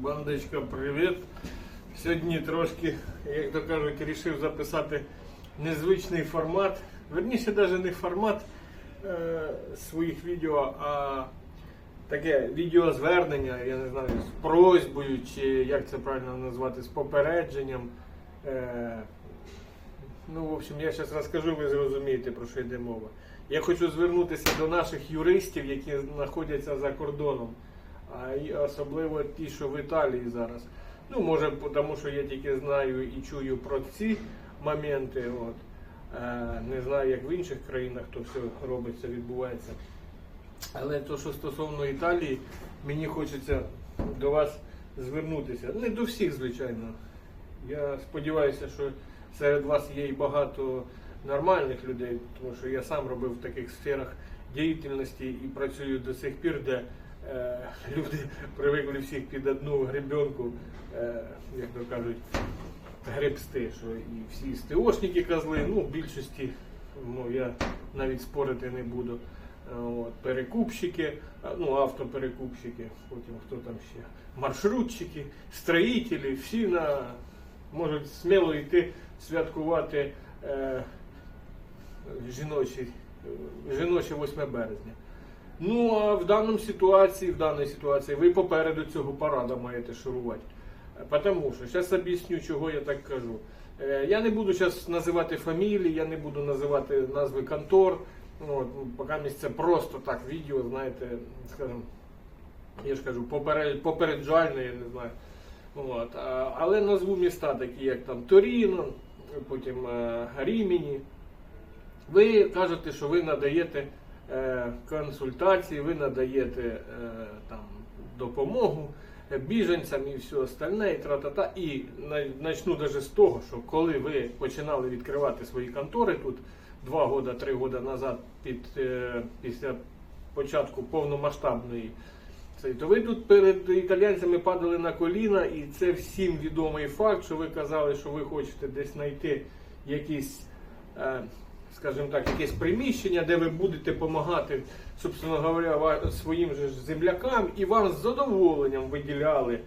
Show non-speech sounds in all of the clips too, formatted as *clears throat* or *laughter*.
Бандочка, привіт. Сьогодні трошки, як то кажуть, вирішив записати незвичний формат. Верніше, навіть не формат е, своїх відео, а таке відеозвернення, я не знаю, з просьбою, чи як це правильно назвати, з попередженням. Е, Ну, в общем, я зараз розкажу, ви зрозумієте, про що йде мова. Я хочу звернутися до наших юристів, які знаходяться за кордоном, а особливо ті, що в Італії зараз. Ну, може, тому що я тільки знаю і чую про ці моменти. От. Е, не знаю, як в інших країнах то все робиться, відбувається. Але то, що стосовно Італії, мені хочеться до вас звернутися. Не до всіх, звичайно. Я сподіваюся, що серед вас є і багато нормальних людей, тому що я сам робив в таких сферах діяльності і працюю до сих пір, де люди привикли всіх під одну гребенку, е, як то кажуть, гребсти, що і всі СТОшники козли, ну, в більшості, ну, я навіть спорити не буду. Е, От, перекупщики, ну, автоперекупщики, потім хто там ще, маршрутчики, строїтелі, всі на, можуть сміло йти святкувати е, жіночі, е, жіноче 8 березня. Ну а в даному ситуації, в даній ситуації ви попереду цього парада маєте шурувати. Е, Тому що, зараз об'ясню, чого я так кажу. Е, Я не буду зараз називати фамілії, я не буду називати назви контор. От, ну, поки це просто так відео, знаєте, скажімо, я ж кажу, попереджальне, я не знаю. От, але назву міста такі, як там Торіно, потім е, Рімені. Ви кажете, що ви надаєте консультації, ви надаєте е, там, допомогу е, біженцям і все остальне, і тра-та-та. І начну навіть з того, що коли ви починали відкривати свої контори тут два роки, три роки назад, під, е, після початку повномасштабної то ви тут перед італійцями падали на коліна, і це всім відомий факт, що ви казали, що ви хочете десь знайти якісь, е, скажімо так, якесь приміщення, де ви будете допомагати, собственно говоря, своїм же землякам, і вам з задоволенням виділяли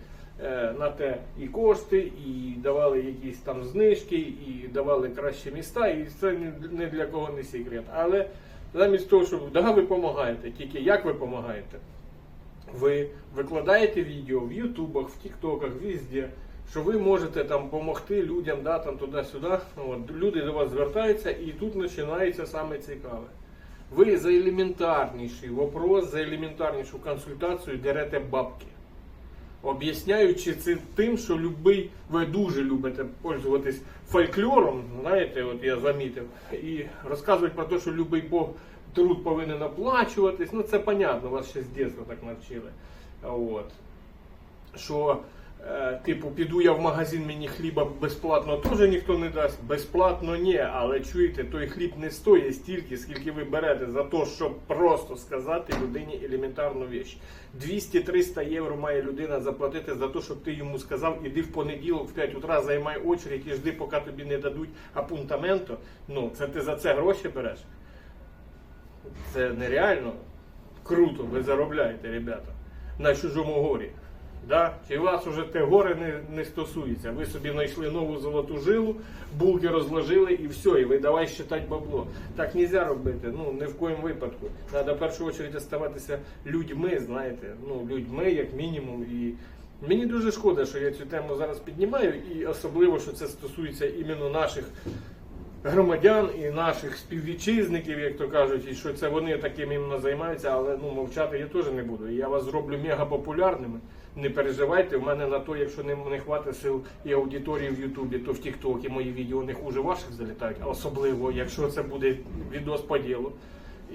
е, на те і кошти, і давали якісь там знижки, і давали кращі міста, і це не для кого не секрет. Але замість того, що да, ви допомагаєте, тільки як ви допомагаєте? ви викладаєте відео в Ютубах, в Тіктоках, везде, що ви можете там допомогти людям, да, там туди-сюди. Люди до вас звертаються, і тут починається саме цікаве. Ви за елементарніший вопрос, за елементарнішу консультацію дерете бабки. Об'ясняючи це тим, що любий, ви дуже любите пользуватись фольклором, знаєте, от я замітив, і розказувати про те, що любий Бог труд повинен оплачуватись. Ну це понятно, вас ще з дитинства так навчили. От. Що, типу, піду я в магазин, мені хліба безплатно теж ніхто не дасть. Безплатно ні, але чуєте, той хліб не стоїть стільки, скільки ви берете за те, щоб просто сказати людині елементарну віч. 200-300 євро має людина заплатити за те, щоб ти йому сказав, іди в понеділок в 5 утра, займай очередь і жди, поки тобі не дадуть апунтаменто. Ну, це ти за це гроші береш. Це нереально круто, ви заробляєте, ребята, на чужому горі. Да? Чи вас уже те горе не, не стосується? Ви собі знайшли нову золоту жилу, булки розложили і все, і ви давай считати бабло. Так не можна робити, ну ні в коїм випадку. Треба в першу чергу оставатися людьми, знаєте, ну людьми як мінімум. І мені дуже шкода, що я цю тему зараз піднімаю, і особливо, що це стосується іменно наших громадян і наших співвітчизників, як то кажуть, і що це вони таким іменно займаються, але ну мовчати я теж не буду. Я вас зроблю мега популярними. Не переживайте, в мене на то, якщо не, не хватить сил і аудиторії в Ютубі, то в Тіктокі мої відео не хуже ваших залітають, особливо, якщо це буде відос по ділу.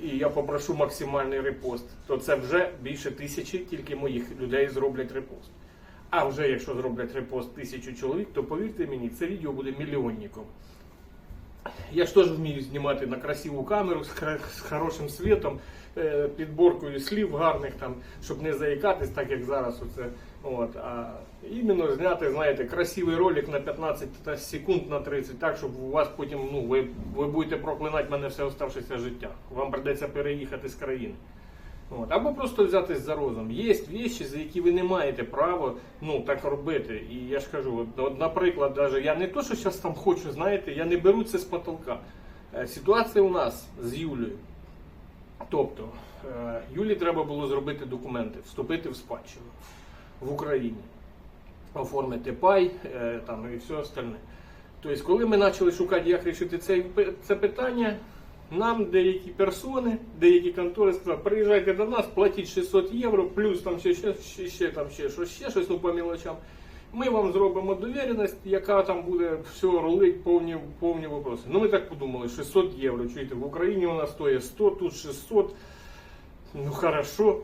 І я попрошу максимальний репост, то це вже більше тисячі тільки моїх людей зроблять репост. А вже якщо зроблять репост тисячу чоловік, то повірте мені, це відео буде мільйонником. Я ж теж вмію знімати на красиву камеру з, хорошим світом, е, підборкою слів гарних, там, щоб не заїкатись, так як зараз. Оце, от, а іменно зняти, знаєте, красивий ролик на 15 та секунд на 30, так, щоб у вас потім, ну, ви, ви будете проклинати мене все оставшеся життя. Вам придеться переїхати з країни. От. Або просто взятись за розум. Є речі, за які ви не маєте права ну, так робити. І я ж кажу, от, наприклад, даже, я не то, що зараз там хочу, знаєте, я не беру це з потолка. Е, Ситуація у нас з Юлею. Тобто, е, Юлі треба було зробити документи, вступити в спадщину в Україні, оформити пай е, там, і все остальне. Тобто, коли ми почали шукати, як рішити це, це питання, нам деякі персони, деякі контори сказали, приїжджайте до нас, платіть 600 євро, плюс там ще, ще, ще, ще, там ще щось, ще щось, ну по мілочам. Ми вам зробимо довіреність, яка там буде все рулить, повні, повні вопроси. Ну ми так подумали, 600 євро. Чуєте, в Україні вона стоїть 100, тут 600. Ну хорошо,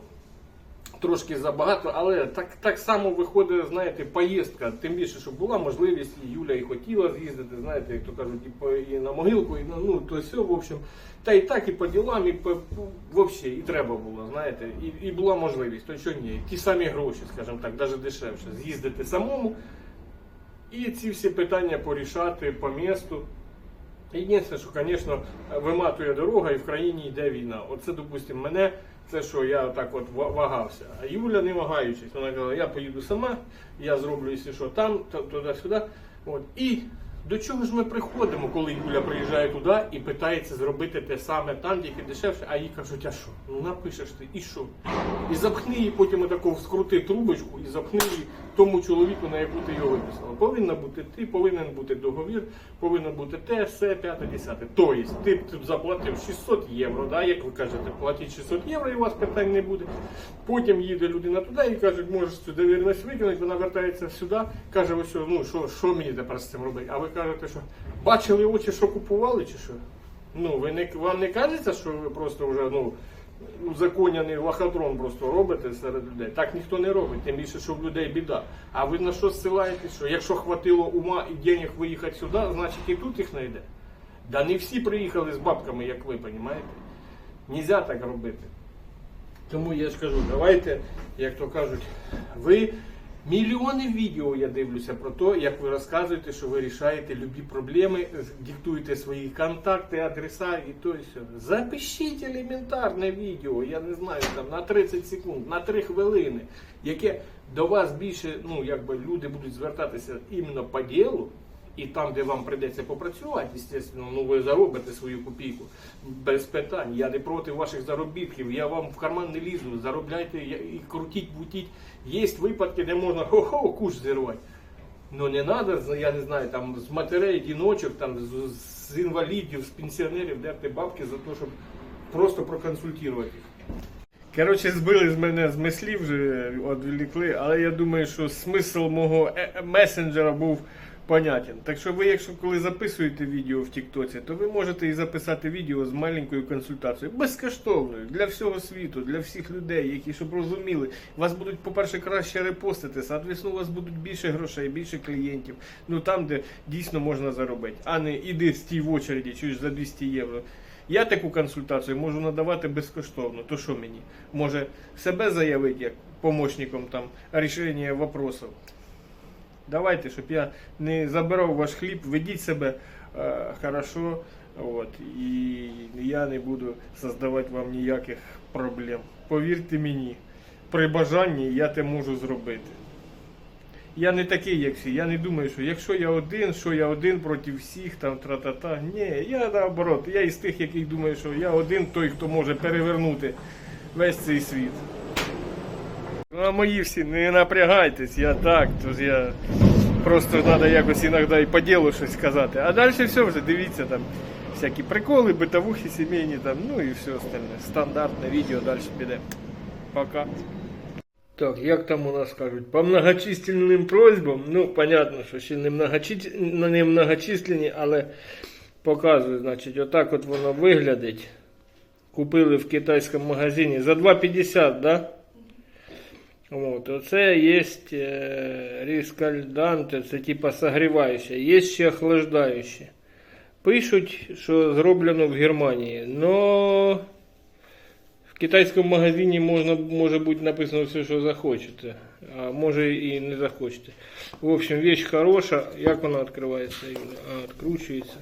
трошки забагато, але так, так само виходить, знаєте, поїздка. Тим більше, що була можливість, і Юля і хотіла з'їздити, знаєте, як то кажуть, і, і на могилку, і на ну, то все, в общем. Та і так, і по ділам, і по взагалі, і треба було, знаєте, і, і була можливість, то що ні, ті самі гроші, скажімо так, навіть дешевше, з'їздити самому і ці всі питання порішати по місту. Єдине, що, звісно, виматує дорога і в країні йде війна. Оце, допустимо, мене, це що я так от ва- вагався. А Юля, не вагаючись, вона казала, я поїду сама, я зроблю, якщо що, там, туди-сюди. І до чого ж ми приходимо, коли Юля приїжджає туди і питається зробити те саме там, тільки дешевше, а їй кажуть, а що? Ну напишеш ти, і що? І запхни її потім отаку скрути трубочку і запхни її тому чоловіку, на яку ти його виписала. Повинна бути ти, повинен бути договір, повинно бути те, все, п'яте, десяте. Тобто ти б заплатив 600 євро, да, як ви кажете, платіть 600 євро і у вас питань не буде. Потім їде людина туди і каже, можеш цю довіреність викинути, вона вертається сюди, каже, що, ну що, що мені тепер з цим робити? А ви кажете, що бачили очі, що купували, чи що? Ну, ви не вам не кажеться, що ви просто вже ну, узаконяний лохотрон просто робите серед людей. Так ніхто не робить, тим більше, що в людей біда. А ви на що ссилаєтесь? Що якщо хватило ума і денег виїхати сюди, значить і тут їх знайде. Да не всі приїхали з бабками, як ви, розумієте? Нельзя так робити. Тому я ж кажу, давайте, як то кажуть, ви мільйони відео я дивлюся про те, як ви розказуєте, що ви рішаєте любі проблеми, диктуєте свої контакти, адреса і то і все. Запишіть елементарне відео, я не знаю, там на 30 секунд, на 3 хвилини, яке до вас більше, ну якби люди будуть звертатися іменно по ділу. І там, де вам прийдеться попрацювати, звісно, ну ви заробите свою копійку без питань. Я не проти ваших заробітків, я вам в карман не лізу. Заробляйте і крутіть, бутіть. Є випадки, де можна хо-хо, куш зірвати. Ну не треба, я не знаю, там з матерей, діночок, там з, з інвалідів, з пенсіонерів дерти бабки за те, щоб просто проконсультувати їх. Коротше, збили з мене з мислів, вже відволікли, але я думаю, що смисл мого е- месенджера був понятен. Так що ви, якщо коли записуєте відео в Тіктоці, то ви можете і записати відео з маленькою консультацією, безкоштовною для всього світу, для всіх людей, які щоб розуміли, вас будуть, по-перше, краще репостити, соответственно, у вас будуть більше грошей, більше клієнтів. Ну там, де дійсно можна заробити, а не іди стій в очереді, чуєш за 200 євро. Я таку консультацію можу надавати безкоштовно. То що мені? Може себе заявити як помощником там рішення вопросів. Давайте, щоб я не забирав ваш хліб, ведіть себе е, хорошо, от, і я не буду создавати вам ніяких проблем. Повірте мені, при бажанні я те можу зробити. Я не такий, як всі. Я не думаю, що якщо я один, що я один проти всіх, там тра-та-та. Ні, я наоборот, я із тих, яких думаю, що я один той, хто може перевернути весь цей світ. Ну, а мої всі, не напрягайтесь, я так, тож я просто треба якось іноді і по ділу щось сказати. А далі все вже дивіться там. Всякі приколи, битовухи сімейні, там, ну і все остальне. Стандартне відео далі піде. Пока. Так, як там у нас кажуть, по многочисленним просьбам, ну, понятно, що ще не, многочис... не многочисленні, але показую, значить, отак от воно виглядить. Купили в китайському магазині за 2,50, да? От, оце є е, рискальданте, це типа согріваюче, є ще охлаждаюче. Пишуть, що зроблено в Германії, но в китайському магазині можна, може бути написано все, що захочете, а може і не захочете. В общем, вещь хороша. Як вона відкривається? А, відкручується.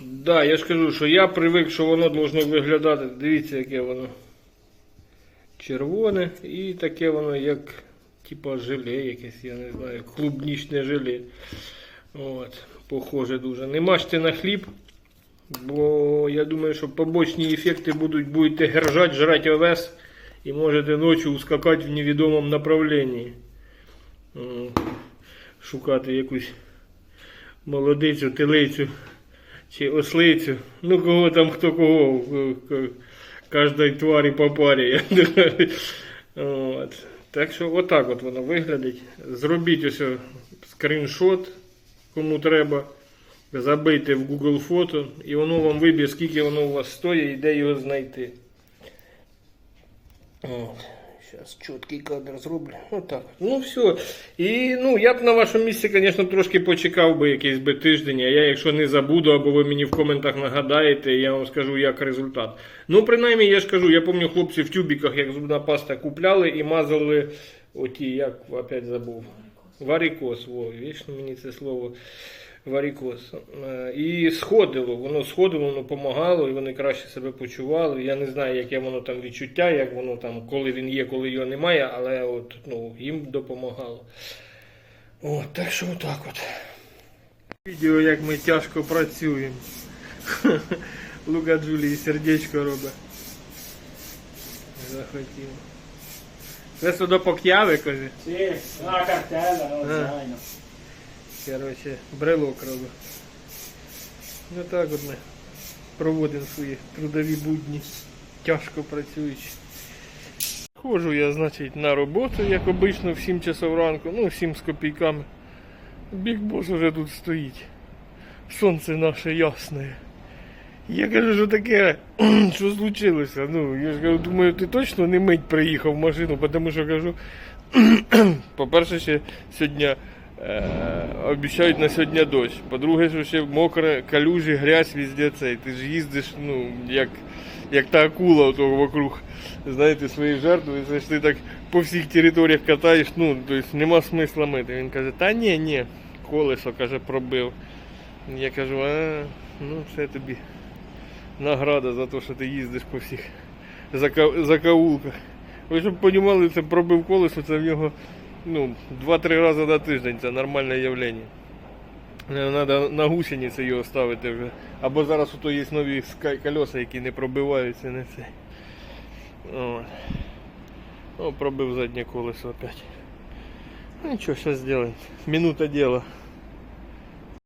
Да, я ж кажу, що я привик, що воно должно виглядати. Дивіться, яке воно. Червоне і таке воно як типа желе якесь, я не знаю, клубнічне желе. От, похоже дуже. Не мажте на хліб, бо я думаю, що побочні ефекти будуть, будете гержать, жрати овес і можете ночі ускакати в невідомому направленні. Шукати якусь молодицю, телицю чи ослицю. Ну, кого там хто кого. Кожної тварі по парі. От. Так що отак от воно виглядить. Зробіть ось скріншот, кому треба. Забийте в Google фото, і воно вам виб'є, скільки воно у вас стоїть і де його знайти. От. Зараз чіткий кадр зроблю. Отак. Ну все. І ну, я б на вашому місці, звісно, трошки почекав би якийсь би тиждень, а я, якщо не забуду, або ви мені в коментах нагадаєте, я вам скажу, як результат. Ну, принаймні, я ж кажу, я пам'ятаю, хлопці в тюбіках, як зубна паста купляли і мазали оті, як опять забув. Варікоз. Во, вічно мені це слово варікоз. Е, І сходило, воно сходило, воно допомагало, і вони краще себе почували. Я не знаю, яке воно там відчуття, як воно там, коли він є, коли його немає, але от, ну, їм допомагало. От, так що отак от. Відео, як ми тяжко працюємо. *laughs* Лука Джулії сердечко робить. Захотів. Це сюди пок'яви, каже. Sì, una cartella, no, zaino. Короче, брелок робить. Ну так от ми проводимо свої трудові будні, тяжко працюючи. Ходжу я, значить, на роботу, як обично, в 7 часов ранку, ну, 7 з копійками. Бігбос вже тут стоїть. Сонце наше ясне. Я кажу, що таке, *clears throat* що случилося? Ну, я ж кажу, думаю, ти точно не мить приїхав в машину, тому що кажу, *clears throat* по-перше, ще сьогодні обіцяють на сьогодні дощ. По-друге, що ще мокре, калюжі, грязь везде цей. Ти ж їздиш, ну, як, як та акула ото вокруг, знаєте, свої жертви. Це ж ти так по всіх територіях катаєш, ну, тобто нема смисла мити. Він каже, та ні, ні, колесо, каже, пробив. Я кажу, а, ну це тобі награда за те, що ти їздиш по всіх закаулках. Ви щоб розуміли, це пробив колесо, це в нього ну, 2-3 рази на тиждень, це нормальне явлення. Треба на гусениці його ставити вже. Або зараз ото є нові колеса, які не пробиваються, на це. О, пробив заднє колесо опять. Ну нічого, зараз зробимо. Минута діла.